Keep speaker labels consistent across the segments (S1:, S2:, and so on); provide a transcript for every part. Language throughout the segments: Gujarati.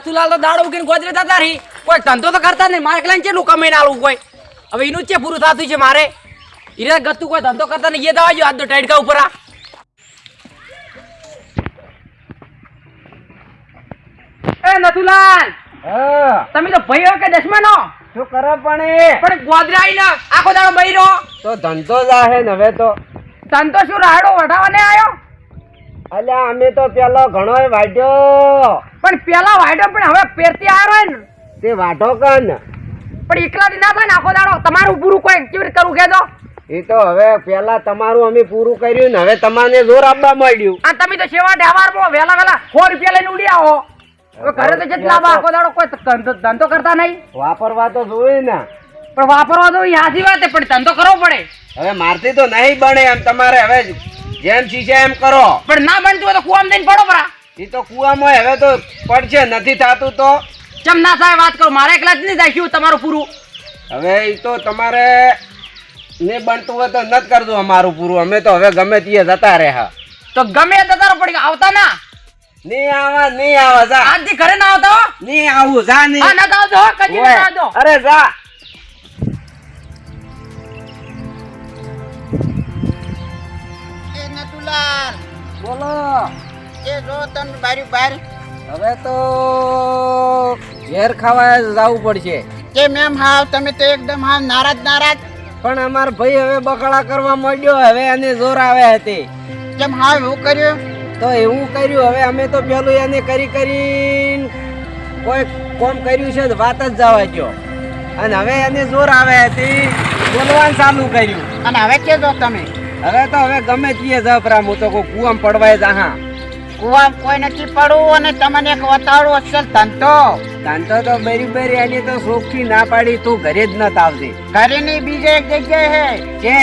S1: નથુલાલ તો દાડો ઉગીને ગોદરે જતા રહી. કોઈ ધંધો તો કરતા નહીં. મારે એકલાને કેટલું કમાઈને આવું કોઈ હવે એનું જ છે પૂરું થતું છે મારે? ઈરે ગતું કોઈ ધંધો કરતા નહીં. એ દવા જો આજ તો ટાઈટકા ઉપર આ. એ નથુલાલ તમે તો ભાઈઓ કે દશમનો?
S2: શું કરો પણ એ?
S1: પણ ગોદરે આવીને આખો દાડો બૈરો
S2: તો ધંધો જાહે ને હવે તો.
S1: ધંધો શું રાડો વઢાવાને આવ્યો
S2: અલ્યા અમે તો પેલો ઘણો વાઢ્યો.
S1: પણ પેલા વાઢ્યો પણ હવે પેરતી આવ્યો ને.
S2: તે વાઢો કન
S1: પણ એકલા ના થાય ને આખો દાડો. તમારું પૂરું કોઈ કેવી રીતે કરવું કહેજો.
S2: એ તો હવે પેલા તમારું અમે પૂરું કર્યું ને હવે તમારે જોર આપવા માંડ્યું.
S1: આ તમે તો સેવા વ્યવહારમાં વેલા વેલા સો રૂપિયા લઈને ઉડી આવો. ઘરે તો જેટલા આખો દાડો કોઈ ધંધો ધંધો કરતા નહીં.
S2: વાપરવા તો જોઈએ ને.
S1: પણ વાપરવા તો યાદી વાત પણ ધંધો કરવો પડે.
S2: હવે મારથી તો નહીં બને એમ તમારે હવે જેમ શીશે એમ કરો.
S1: પણ ના બનતું હોય તો કુવામાં દઈને પડો પરા.
S2: એ તો કુવામાં હવે તો પડશે નથી થતું તો.
S1: ચમ ના થાય વાત કરો મારે એકલા જ નહીં થાય તમારું પૂરું.
S2: હવે એ તો તમારે ને બનતું હોય તો નથી કરતું અમારું પૂરું. અમે તો હવે ગમે તે જતા રહ્યા.
S1: તો ગમે તે તારો પડી આવતા ના.
S2: નહીં આવા નહીં આવા જા.
S1: આજથી ઘરે ના આવતા હો?
S2: નહીં આવું જા નહીં.
S1: ના આવજો હો કદી ના આવજો.
S2: અરે જા.
S3: એ
S2: બોલો.
S3: એ જો તમે બારી બાર.
S2: હવે તો ઝેર ખાવા જવું પડશે.
S3: કે મેમ હાવ? તમે તો એકદમ હાવ નારાજ નારાજ.
S2: પણ અમાર ભાઈ હવે બકડા કરવા માંડ્યો હવે એને જોર આવે હતી.
S3: કેમ હાવ એવું કર્યું?
S2: તો એવું કર્યું હવે અમે તો પેલું એને કરી કરી કોઈ કોમ કર્યું છે તો વાત જ જવા ગયો અને હવે એને જોર આવે હતી બોલવાનું ચાલુ કર્યું.
S3: અને હવે કેજો તમે.
S2: હવે તો હવે ગમે તે જપરા હું તો કોઈ કુવામ પડવાય જાહા
S3: કુવામ કોઈ નથી પડવું અને તમને એક વતાડું અસલ ધંધો.
S2: તાંતો તો બેરી બેરી એની તો શોખથી ના પાડી તું ઘરે જ નત આવતી
S3: ઘરેની બીજે એક જગ્યાએ હે.
S2: કે?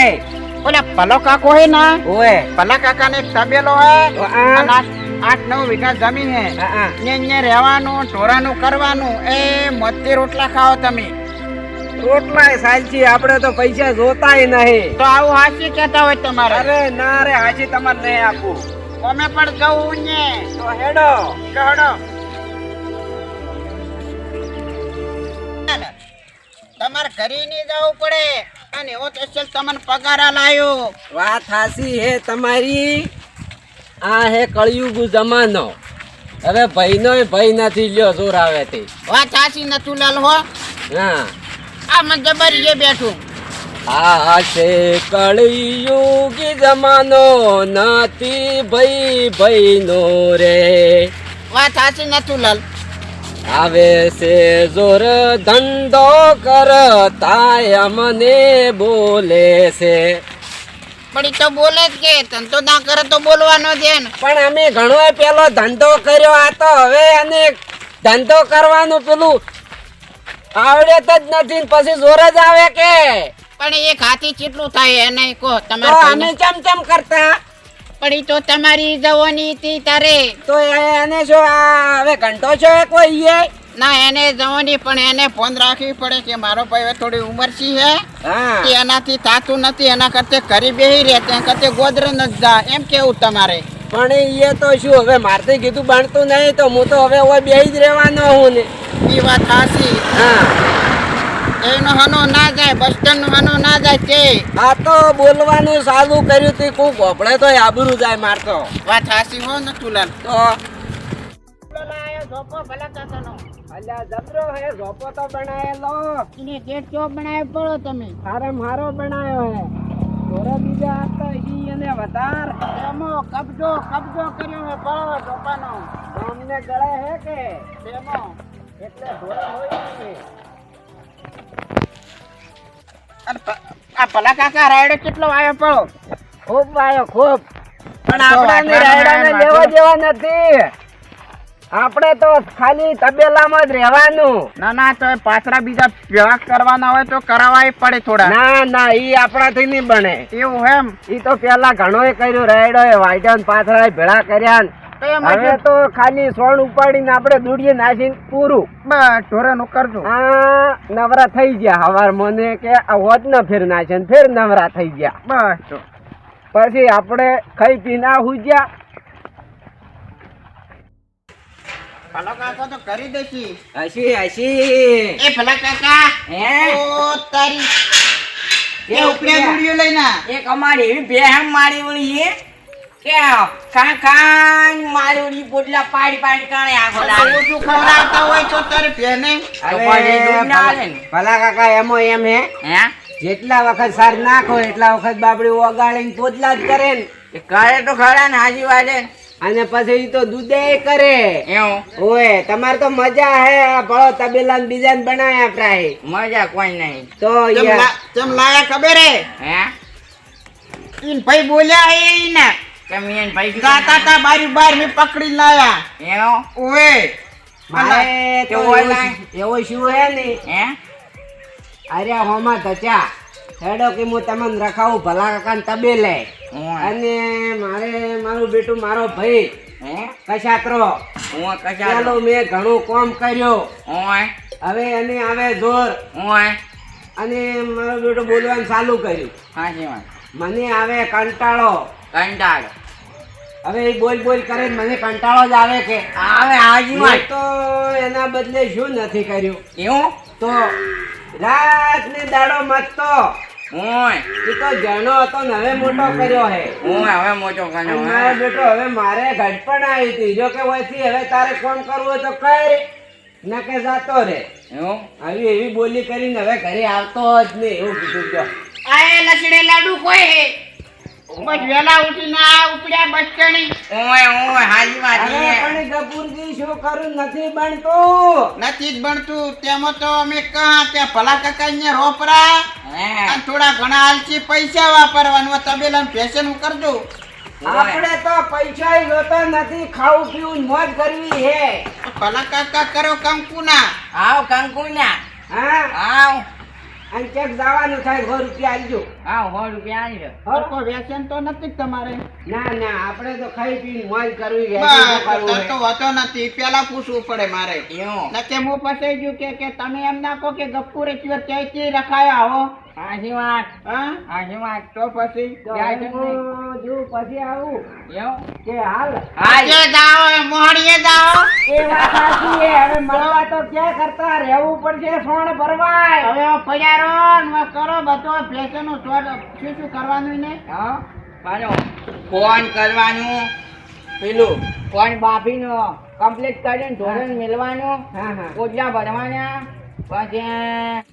S3: ઓલા પલો કાકો હે ના?
S2: ઓએ
S3: પલા કાકા ને એક તબેલો હે. આઠ નવ વીઘા જમીન હે. ને અહીંયા રહેવાનું ઢોરાનું કરવાનું એ મત્તી રોટલા ખાઓ તમે.
S2: રોટલા સાલજી આપણે તો પૈસા જોતાય નહીં.
S3: તો આવું હાસી કહેતા હોય તમારે?
S2: અરે ના રે હાજી તમારે નહીં આપું
S3: અમે પણ જવું ને.
S2: તો હેડો
S3: હેડો. તમારે ઘરે નહીં જવું પડે. અને એવો તો અસલ તમને પગાર લાયો
S2: વાત હાસી હે તમારી. આ હે કળિયુગ જમાનો. હવે ભાઈનો ભાઈ નથી લ્યો જોર આવે તે.
S3: વાત હાસી નતું લાલ હો.
S2: હા.
S3: આ મને બેઠું.
S2: આ છે કળિયુગી જમાનો નથી ભાઈ ભાઈનો રે.
S3: વાત સાચી નથી લાલ.
S2: આવે છે જોર ધંધો કરતા અમને બોલે છે.
S3: પણ તો બોલે જ કે ધંધો ના કરે તો બોલવાનો છે ને
S2: પણ અમે ઘણો પેલો ધંધો કર્યો આ તો હવે અને ધંધો કરવાનું પેલું આવડે જ નથી પછી જોર જ આવે કે.
S3: પણ એક હાથી કેટલું થાય એને કહો તમારે
S2: અમે ચમચમ કરતા?
S3: પણ ઈ તો તમારી જવાની હતી તારે.
S2: તો એને જો આ હવે ઘંટો છો એ કોઈ એ?
S3: ના એને જવાની પણ એને ફોન રાખવી પડે કે મારો ભાઈ થોડી ઉંમર છે હે. કે એનાથી થાતું નથી એના કરતે કરી બેહી રહે ત્યાં કરતે ગોદરે ન જા. એમ કેવું તમારે?
S2: પણ એ તો શું હવે મારથી કીધું બનતું નહીં તો હું તો હવે હવે બેહી જ રહેવાનો હું ને.
S3: એ વાત સાચી
S2: હા.
S3: એનો હનો ના જાય બસ સ્ટેન્ડ નો હનો ના જાય તે
S2: આ તો બોલવાનું સારું કર્યું તું કોક ગોપડે તો આબરૂ જાય મારતો
S3: વાત હાસી હો નથુલાલ
S2: તો.
S3: જોપો ભલા કાકાનો
S2: અલ્યા જબરો હે ઝોપો તો બનાયેલો
S3: એને ગેટ ચોપ બનાવી પડો તમે.
S2: હારે મારો બનાયો હે. થોડા બીજા હતા ઈ અને વધાર
S3: એમો કબજો કબજો કર્યો મે પડો ટોપાનો
S2: અમને ગળે હે કે
S3: એમો
S2: એટલે ધોરા હોય ને
S3: આ ભલા કાકા રાયડો કેટલો આવ્યો પડો?
S2: ખૂબ વાયો ખૂબ. પણ
S3: વાટવાના
S2: રાયડાને લેવા દેવા નથી. આપણે તો ખાલી તબેલામાં જ રહેવાનું.
S3: ના ના તો પાછરા બીજા ભેળા કરવાના હોય તો કરાવવા પડે થોડા.
S2: ના ના ઈ આપણાથી નહીં બને.
S3: એવું એમ?
S2: ઈ તો પેલા ઘણોય કર્યું રેડો એ વાઇડન પાથરા ભેળા કર્યા ને. હવે તો ખાલી સોણ ઉપાડીને આપણે દૂડીએ નાખીને પૂરું.
S3: બસ ઢોરાનું કરજો.
S2: હા નવરા થઈ ગયા હવાર મને કે આ હોત ને ફેર નાસી ને ફેર નવરા થઈ ગયા.
S3: બસ
S2: પછી આપણે ખાઈ પીને હુજ્યા
S3: ભલા કાકા તો કરી દેશી.
S2: હસી હસી
S3: એ ભલા કાકા
S1: હે?
S3: ઓ તારી.
S1: એ
S3: એ ગુડિયો લઈને
S1: એક અમારી એવી બેહમ મારી વળી એ કે કાં કાં મારી વળી પોટલા પાડી પાડી કાણે આખો લાગે
S3: ઓછું ખવડાવતા હોય તો તારે બેને
S2: હવે
S1: દૂધ ના આવે ને.
S2: ભલા કાકા એમો એમ હે.
S1: હે?
S2: જેટલા વખત સાર નાખો એટલા વખત બાબડી ઓગાળીને પોતલા જ કરે ને.
S1: કરે તો ખરા ને હાજી છે
S2: અને પછી ઈ તો દૂધે કરે. ઓય તમારે તો મજા હે આ ભળો તબેલા ને બીજા બનાયા ફ્રાય
S1: મજા કોઈ નહીં.
S2: તો
S3: ચમ લાયા ખબર? હે?
S1: હે
S3: ઈન ભાઈ બોલ્યા હે ઈને.
S1: તમે એને ભાઈ
S3: જાતા તા બારી બાર મે પકડી લાયા.
S1: એનો
S3: ઓએ
S2: મારે તો એવો શું- શું હે ને?
S1: હે?
S2: અરે હોમાં ધચા હેડો કે હું તમને રખાવું ભલા કાકા તબેલે
S1: હું
S2: અને મારે મારું બેટું મારો ભાઈ
S1: હે?
S2: કશાત્રો.
S1: હું કશા
S2: ચાલો મેં ઘણું કામ કર્યો. હવે એને આવે જોર. અને મારું બેટું બોલવાનું ચાલુ કર્યું. મને આવે કંટાળો.
S1: કંટાળો.
S2: હવે એ બોલ બોલ કરે મને કંટાળો જ આવે કે.
S1: આવે હાજી વાત
S2: તો એના બદલે શું નથી કર્યું.
S1: એવું?
S2: તો રાત ને દાડો મતતો
S1: હું
S2: એ તો જણો હતો ને હવે મોટો કર્યો હે.
S1: હું હવે મોટો કર્યો હે.
S2: બેટો હવે મારે ઘટપણ આવી હતી. જો કે હોયથી હવે તારે ફોન કરવો તો કર. ના કે જાતો રે.
S1: એવું?
S2: આવી એવી બોલી કરીને હવે ઘરે આવતો જ નહીં. એવું કીધું જો
S3: આએ લસડે લાડુ કોઈ હે? બસ વેલા ઉઠીને આ ઉપડ્યા બચકણી
S1: ઓય ઓય હાજી વાત
S2: પણ ગપુરજી શું કરું? નથી બનતું.
S3: નથી જ બનતું. તેમાં તો અમે કહા કે ભલા કાકા અહીંયા રોપરા. અને થોડા ઘણા આલસી પૈસા વાપરવાનું તબેલા ફેશન કરજો
S2: આપણે તો પૈસા જોતો નથી ખાવું પીવું મોજ કરવી હે
S3: ભલા કાકા કરો કંકુના.
S1: આવ કંકુના.
S2: હા.
S1: આવ.
S2: અને ચેક જવાનું થાય સો રૂપિયા આલજો
S1: હા સો રૂપિયા આલજો
S3: સરખો વ્યસન તો નથી જ તમારે.
S2: ના ના આપણે તો ખાઈ પીને મોજ કરવી કરવું
S3: તો. વાતો નથી પેલા પૂછવું પડે મારે.
S1: એવું.
S3: નકે હું ફસાઈ ગયું કે કે તમે એમ ના કહો કે ગપ્પુ રેશ્વર ક્યાંયથી રખાયા હો?
S1: વાત
S3: હા?
S1: હાજી વાત
S3: તો પછી
S1: છે
S2: જો પછી આવું.
S1: એવું?
S2: કે હાલ.
S3: આજે જાઓ મોહણીએ જાઓ.
S2: એ વાત સાચી હે હવે મળવા તો ક્યાં કરતા? રહેવું પડશે સોણ ભરવાય.
S3: હવે પજારો કરો બધો. ફેશન શું શું કરવાનું ને
S1: હા? પાછો ફોન કરવાનું. પેલું. ફોન બાફીનો. કમ્પ્લીટ કરીને ધોરણ મેળવાનું.
S2: હા હા.
S1: પોટલા ભરવાના. પછી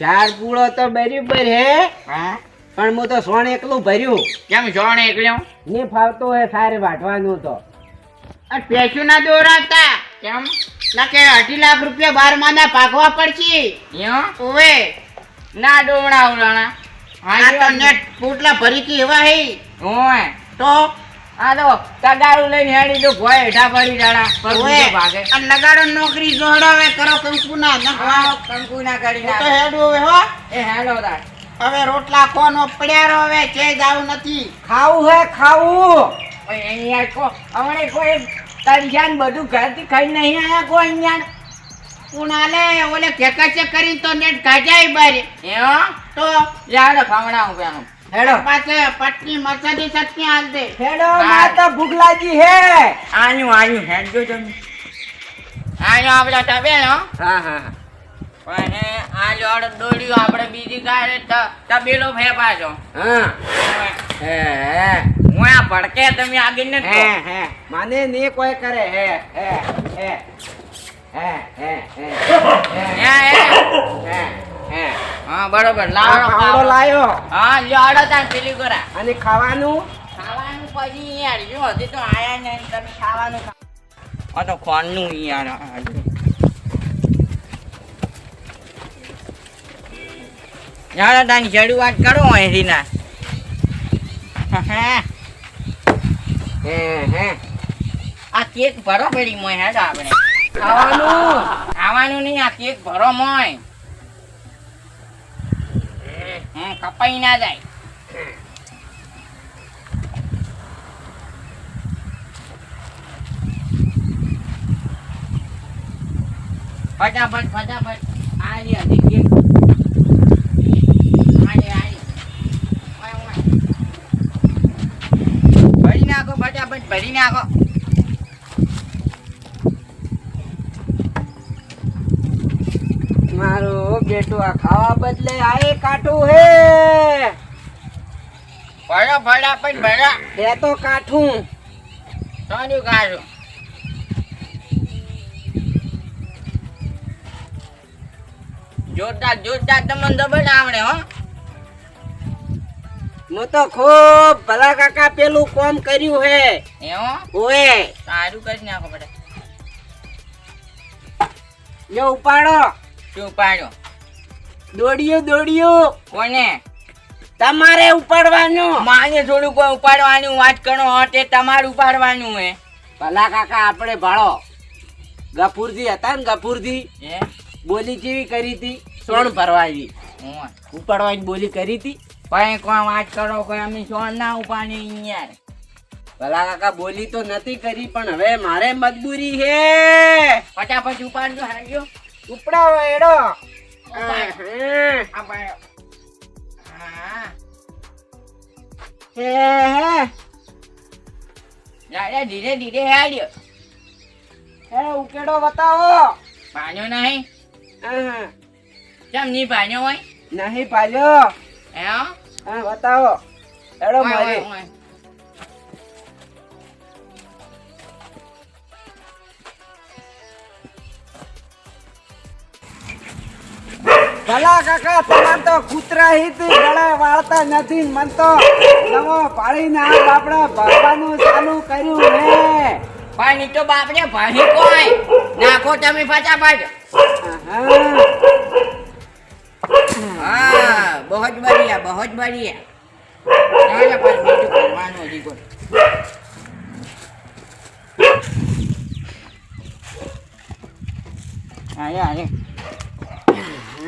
S2: ચાર પૂળો તો બરાબર હે.
S1: હા.
S2: પણ હું તો સોણ એકલું ભર્યું.
S1: કેમ સોણ એકલું
S2: ને ફાવતો હે સારે વાટવાનું તો.
S3: આ ફેશન ના દોરાતા
S1: કેમ?
S3: નકે અઢી લાખ રૂપિયા બાર માના પાકવા પડશે.
S1: યો?
S3: ઓવે.
S1: ના ડોવડા ઉડાણા
S3: આ તો નેટ પૂટલા ભરી કે એવા હે.
S1: ઓય.
S3: તો
S1: આ તો તગારું લઈને હેડી તો ભોય હેઠા પડી ભાગે.
S3: લગાડો નોકરી જોડાવે કરો કંકુ ના
S1: હા કંકુ ના
S3: તો
S1: નાખ.
S3: હવે હો.
S1: એ હેલો તાર.
S3: હવે રોટલા કોનો પડ્યા રહો હવે છે જાવું નથી.
S2: ખાવું હે ખાવું.
S1: અહીંયા કો હમણે કોઈ તંજાન બધું ઘરથી ખાઈ નહીં આયા કોઈ અહીંયા?
S3: કુણાલે ઓલે કેકાચે કરી તો નેટ ગાજાય બારે.
S1: એવો
S3: તો?
S1: યાર ખાવડાવું પેલું
S2: હેડો.
S3: પાછે પટની મસાલી ચટણી હાલ દે.
S2: હેડો માં તો ભૂખ લાગી હે.
S1: આયું આયું હેડજો તમે આયો આપણે તબેલો
S2: હા. હા
S1: પણ આ જોડ દોડ્યું આપણે બીજી ત- તબેલો ફેપાજો
S2: હા. હે હે.
S1: હું આ ભડકે તમે આગળ ને
S2: હે હે. માને ને કોઈ કરે. હે હે. હે હે હે. હે હે. હે.
S1: હા. બરોબર. લાવો
S2: લાયો.
S1: હા જોડો તાર પેલી કરા
S2: અને ખાવાનું?
S1: ખાવાનું પછી યાર જો હજી તો આયા ને તમે ખાવાનું આ તો ખોનનું યાર. યાર તારી શરૂઆત કરો અહીંથી ના.
S2: હે. હે
S1: આ કેક ભરો પડી મોય હેડ આપણે.
S2: ખાવાનું.
S1: ખાવાનું નહીં આ કેક ભરો મોય. આમ કપાઈ ના જાય. ફટાફટ ફટાફટ. આ હજી ફટાફટ ભરી નાખો.
S2: મારું બેટું આ ખાવા બદલે આ એ કાઠું હે.
S1: ભરો પણ ભરો
S2: એ તો કાઠું.
S1: સોનું કાઢો જોરદાર જોરદાર તમને દબડ આવડે હો.
S2: હું તો ખૂબ ભલા કાકા પેલું કોમ કર્યું હે. ઓએ.
S1: સારું કરી નાખો બધા
S2: જો ઉપાડો.
S1: શું પાડ્યો
S2: દોડ્યું દોડ્યો.
S1: કોને?
S2: તમારે ઉપાડવાનું.
S1: માને થોડું કોઈ ઉપાડવાની વાત કરો તે તમારે ઉપાડવાનું હે.
S2: ભલા કાકા આપણે ભાળો. ગફુરજી હતા ને ગફુરજી? બોલી કેવી કરી હતી? સોણ ભરવાની. ઉપાડવાની બોલી કરી હતી?
S1: કોઈ કોઈ વાત કરો કોઈ અમે સોણ ના ઉપાડી યાર
S2: ભલા કાકા બોલી તો નથી કરી પણ હવે મારે મજબૂરી હે.
S1: ફટાફટ ઉપાડજો હાર્યો
S2: ઉપડાવો એડો
S1: ઉપાડ.
S2: હે
S1: આ પાડ્યો હા
S2: હે હે
S1: દાદા ધીરે ધીરે હાલ્યો
S2: હે ઉકેડો બતાવો
S1: પાણ્યો નહીં કેમ નહીં પાણ્યો હોય
S2: નહીં પાલ્યો
S1: હે
S2: હા બતાવો એડો મારી ભલા કાકા તમાર તો કૂતરા હિત ગળે વાળતા નથી મન તો નવો પાડીને આ બાપડા ભરવાનું ચાલુ કર્યું હે.
S1: પાણી તો બાપડે ભાણી કોઈ. નાખો તમે ફટાફટ. હા બહુ જ બઢિયા બહુ જ બઢિયા ચાલો પણ બીજું કરવાનું હજી કોઈ. અરે અરે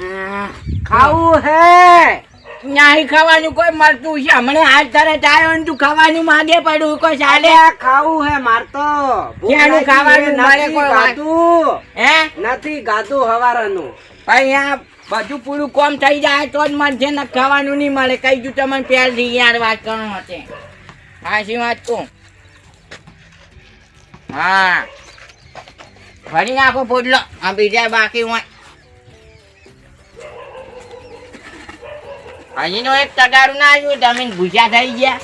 S2: ખાવું હે?
S1: નહીં ખાવાનું કોઈ મળતું છે? હમણાં હાલ તારે આવ્યો ને તું ખાવાનું માંગે પડ્યું. કોઈ ચાલે?
S2: ખાવું હે માર તો.
S1: ક્યાંનું ખાવાનું મારે કોઈ વાત-. હે?
S2: નથી ગાતું હવારનું.
S1: ભાઈ આ બધું પૂરું કોમ થઈ જાય તો જ મળશે ને ખાવાનું નહીં મળે. કઈ જુ તમને પહેલથી યાર વાત કરવાનું હશે હાચી વાત કહું? હા. ભરી નાખો પોટલો. આ બીજા બાકી હોય. હજી નો એક તગારું ના આવ્યું તમે ભૂસ્યા થઈ ગયા.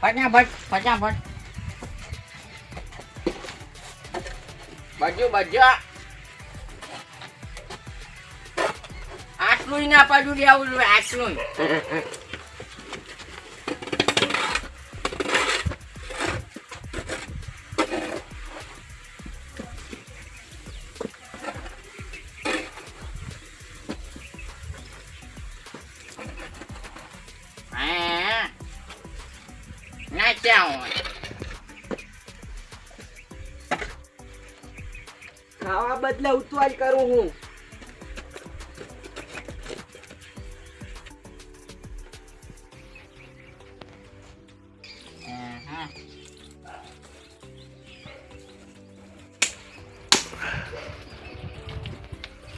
S1: ફટાફટ ફટાફટ. બધું બધું આટલું ના પડ્યું લેવું જોઈએ આટલું ના down.
S2: ખાવા બદલે ઉતવાજ કરું હું.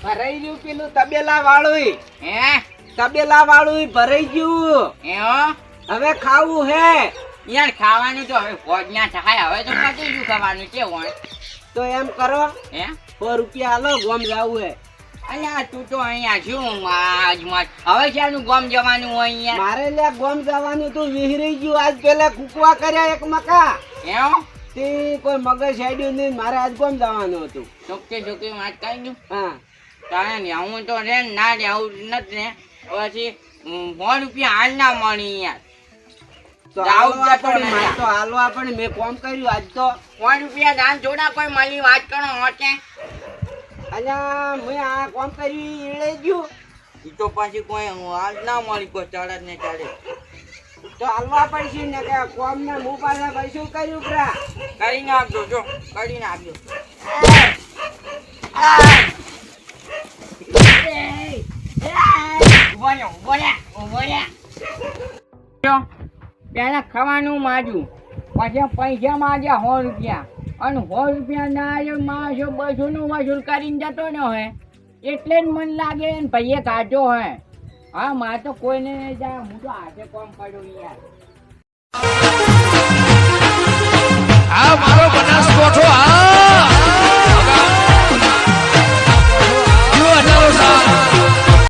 S2: ભરાઈ ગયું પેલું તબેલા વાળું
S1: હે?
S2: તબેલા વાળું ભરાઈ ગયું. હવે ખાવું હે.
S1: યાર ખાવાનું તો હવે ફોજના થાય હવે તો પતી ગયું ખાવાનું છે હોય
S2: તો એમ કરો.
S1: હે?
S2: સો રૂપિયા હાલો ગોમ જાવું હે.
S1: અલ્યા તું તો અહીંયા શું માજ માજ હવે ક્યાંનું ગોમ જવાનું હોય અહીંયા?
S2: મારે લે ગોમ જવાનું તું વિહરી ગયું. આજ પેલા કુકવા કર્યા એક મકા.
S1: એમ
S2: તે કોઈ મગજ હેડ્યું નહીં મારે આજ ગોમ જવાનું હતું.
S1: ચોખ્ખી ચોખ્ખી વાત કરી દઉં?
S2: હા.
S1: તારે ને હું તો રે ના રે આવું નથી ને. પછી સો રૂપિયા હાલ ના મળી યાર
S2: તો
S1: જાવું
S2: હાલવા
S1: જ
S2: પણ
S1: નહીં.
S2: તો હાલવા પણ મેં કોમ કર્યું આજ તો.
S1: સો રૂપિયા દાન જોડા કોઈ મળી વાત કરો હોતે.
S2: અહીંયા મેં આ કોમ કર્યું ઈ એળે ગયું.
S1: ઈ તો પછી કોઈ હાલ ના મળી કોઈ ચડે ને ચડે.
S2: તો હાલવા પડશે ને કે કોમ ને હું પાછા ભાઈ કર્યું પ્રા?
S1: કરી નાખજો જો કરી નાખજો. ઊભો રહ્યો, ઊભો રહ્યો, ઊભો પેલા ખાવાનું માજું પછી પૈસા માજ્યા સો રૂપિયા. અને સો રૂપિયા ના આવ્યો માણસો બસો નું વસૂલ કરીને જતો ન હોય એટલે જ મન લાગે ને ભાઈએ કાઢ્યો હોય હા, મારે તો કોઈને નહીં જાય હું તો હાથે કોમ કર્યું યાર. હા, મારો